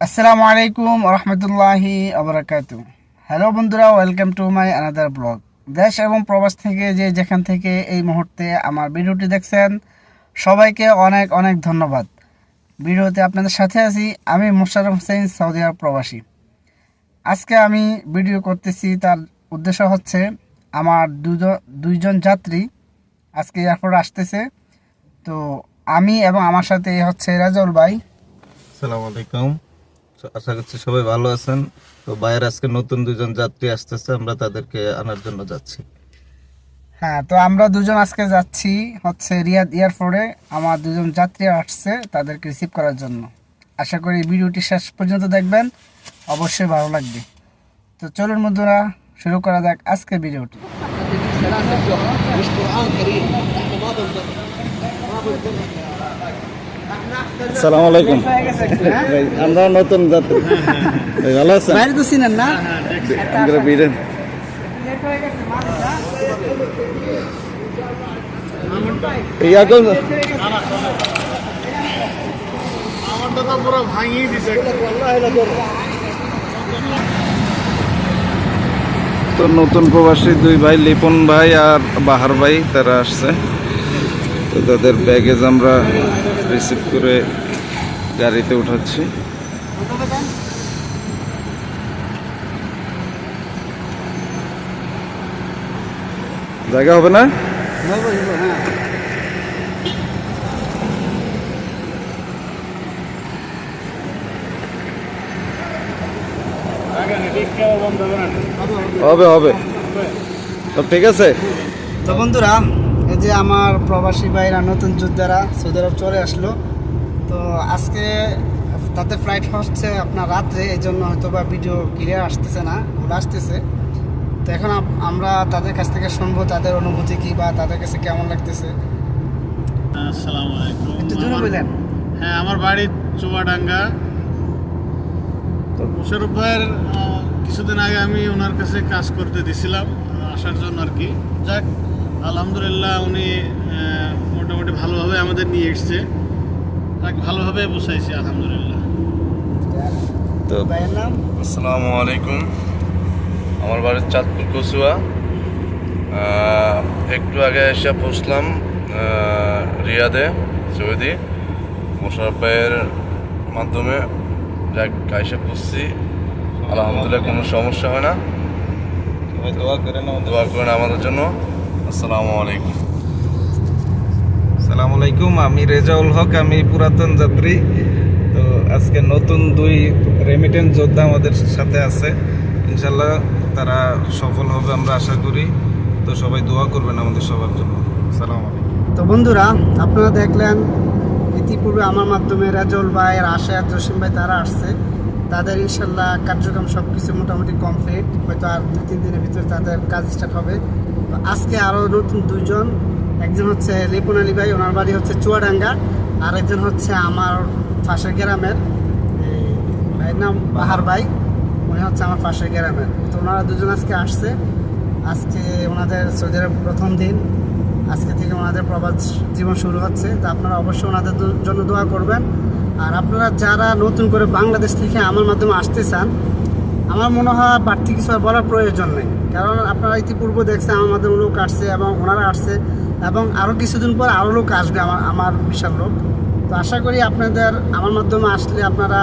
আসসালামু আলাইকুম রহমতুল্লাহি আবরাকাত হ্যালো বন্ধুরা welcome to my another blog দেশ এবং প্রবাস থেকে যে যেখান থেকে এই মুহূর্তে আমার ভিডিওটি দেখছেন, সবাইকে অনেক অনেক ধন্যবাদ। ভিডিওতে আপনাদের সাথে আছি আমি মোশারফ হোসেন, সৌদি আরব প্রবাসী। আজকে আমি ভিডিও করতেছি, তার উদ্দেশ্য হচ্ছে আমার দুজন, দুইজন যাত্রী আজকে এয়ারপোর্ট আসতেছে। তো আমি এবং আমার সাথে হচ্ছে রাজল ভাই। আসসালামু আলাইকুম। আশা করছি সবাই ভালো আছেন। তো বাইরে আজকে নতুন দুজন যাত্রী আসতেছে আমরা তাদেরকে আনার জন্য যাচ্ছি। হ্যাঁ তো আমরা দুজন আজকে যাচ্ছি হচ্ছে রিয়াদ এয়ারপোর্টে। আমার দুজন যাত্রী আসছে তাদেরকে রিসিভ করার জন্য। আশা করি ভিডিওটি শেষ পর্যন্ত দেখবেন অবশ্যই ভালো লাগবে। তো চলুন বন্ধুরা শুরু করা যাক আজকের ভিডিওটি। আসসালামু আলাইকুম। আমরা নতুন যাত্রী ভাই, ভালো আছেন? বাইরে তো চিনেন না? আমরা বিরেন তো নতুন প্রবাসী দুই ভাই লিপন ভাই আর বাহার ভাই তারা আসছে। তো তাদের ব্যাগেজ আমরা রিসিভ করে গাড়িতে উঠাচ্ছি। জায়গা হবে না? হবে হবে। সব ঠিক আছে? তো বন্ধুরা এই যে আমার প্রবাসী ভাইরা নতুন যোদ্ধারা সৌদি আরব চলে আসলো তো আজকে তাতে ফ্লাইট হচ্ছে আপনার রাত্রে এই জন্য হয়তো বা ভিডিও ক্লিয়ার আসতেছে না ভুল আসতেছে। তো এখন আমরা তাদের কাছ থেকে শুনব তাদের অনুভূতি কি বা তাদের কাছে কেমন লাগতেছে। আসসালামু আলাইকুম। একটু হ্যাঁ আমার বাড়ি চুয়াডাঙ্গা। মোশারফ ভাইয়ের কিছুদিন আগে আমি ওনার কাছে কাজ করতে দিছিলাম আসার জন্য আর কি। যাক আলহামদুলিল্লাহ উনি মোটামুটি ভালোভাবে আমাদের নিয়ে এসছে। তাকে ভালোভাবে বসাইছি আলহামদুলিল্লাহ। তো নাম? আসসালামু আলাইকুম। আমার বাড়ি চাঁদপুর কচুয়া। একটু আগে এসে পৌঁছলাম রিয়াদে সৌদি। মোশারফ ভাইয়ের মাধ্যমে যাক এসে পৌঁছছি আলহামদুলিল্লাহ কোনো সমস্যা হয় না। দোয়া করেন দোয়া করেন আমাদের জন্য। আসসালামু আলাইকুম। সালাম আলাইকুম, আমি রেজাউল হক, আমি পুরাতন যাত্রী। তো আজকে নতুন দুই রেমিটেন্স যোদ্ধা আমাদের সাথে আছে। ইনশাল্লাহ তারা সফল হবে আমরা আশা করি। তো সবাই দোয়া করবেন আমাদের সবার জন্য। সালাম আলাইকুম। তো বন্ধুরা, আপনারা দেখলেন, ইতিপূর্বে আমার মাধ্যমে রাজল ভাই আর আশায়াত জসিম ভাই তারা আসছে। তাদের ইনশাল্লাহ কার্যক্রম সব কিছু মোটামুটি কমপ্লিট হয়তো আর দু তিন দিনের ভিতরে তাদের কাজ স্টার্ট হবে। আজকে আরও নতুন দুইজন। একজন হচ্ছে লিপুন আলী ভাই, ওনার বাড়ি হচ্ছে চুয়াডাঙ্গা আর একজন হচ্ছে আমার পাশের গ্রামের ভাইয়ের নাম বাহার ভাই, উনি হচ্ছে আমার পাশের গ্রামের। তো ওনারা দুজন আজকে আসছে। আজকে ওনাদের সৌদি আরব প্রথম দিন। আজকে থেকে ওনাদের প্রবাস জীবন শুরু হচ্ছে। তো আপনারা অবশ্যই ওনাদের জন্য দোয়া করবেন। আর আপনারা যারা নতুন করে বাংলাদেশ থেকে আমার মাধ্যমে আসতে চান, আমার মনে হয় বাড়তি কিছু আর বলার প্রয়োজন নেই। কারণ আপনারা ইতিপূর্বে দেখছে মাধ্যমে লোক আসছে এবং ওনারা আসছে এবং আরও কিছুদিন পর আরও লোক আসবে আমার আমার বিশাল লোক। তো আশা করি আপনাদের আমার মাধ্যমে আসলে আপনারা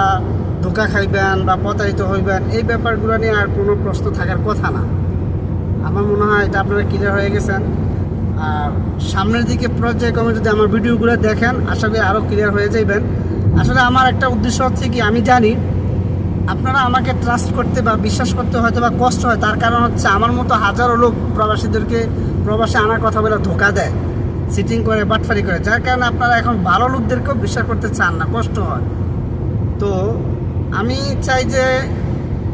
ধোকা খাইবেন বা প্রতারিত হইবেন, এই ব্যাপারগুলো নিয়ে আর কোনো প্রশ্ন থাকার কথা না। আমার মনে হয় এটা আপনারা ক্লিয়ার হয়ে গেছেন। আর সামনের দিকে পর্যায়ক্রমে যদি আমার ভিডিওগুলো দেখেন, আশা করি আরও ক্লিয়ার হয়ে যাইবেন। আসলে আমার একটা উদ্দেশ্য হচ্ছে কি, আমি জানি আপনারা আমাকে ট্রাস্ট করতে বা বিশ্বাস করতে হয়তো বা কষ্ট হয়, তার কারণ হচ্ছে আমার মতো হাজারো লোক প্রবাসীদেরকে প্রবাসে আনার কথা বলে ধোকা দেয় সিটিং করে, বাটফারি করে। যার কারণে আপনারা এখন ভালো লোকদেরকেও বিশ্বাস করতে চান না, কষ্ট হয়। তো আমি চাই যে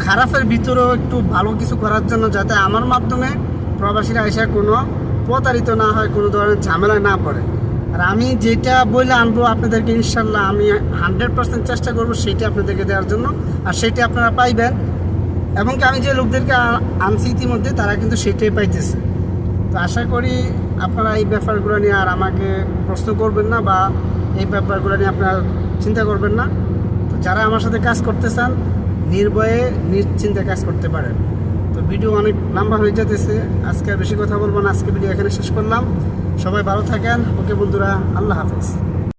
খারাপের ভিতরেও একটু ভালো কিছু করার জন্য যাতে আমার মাধ্যমে প্রবাসীরা এসে কোনো প্রতারিত না হয়, কোনো ধরনের ঝামেলায় না পড়ে। আর আমি যেটা বলে আনব আপনাদেরকে, ইনশাল্লাহ আমি হান্ড্রেড পার্সেন্ট চেষ্টা করব সেটা আপনাদেরকে দেওয়ার জন্য। আর সেটা আপনারা পাইবেন। এবং কি আমি যে লোকদেরকে আনছি ইতিমধ্যে, তারা কিন্তু সেটাই পাইতেছে। তো আশা করি আপনারা এই ব্যাপারগুলো নিয়ে আর আমাকে প্রশ্ন করবেন না বা এই ব্যাপারগুলো নিয়ে আপনারা চিন্তা করবেন না। তো যারা আমার সাথে কাজ করতে চান, নির্ভয়ে নিশ্চিন্তে কাজ করতে পারেন। তো ভিডিও অনেক লম্বা হয়ে যেতেছে আজকে আর বেশি কথা বলব না, আজকে ভিডিও এখানে শেষ করলাম। সবাই ভালো থাকেন। ওকে বন্ধুরা, আল্লাহ হাফেজ।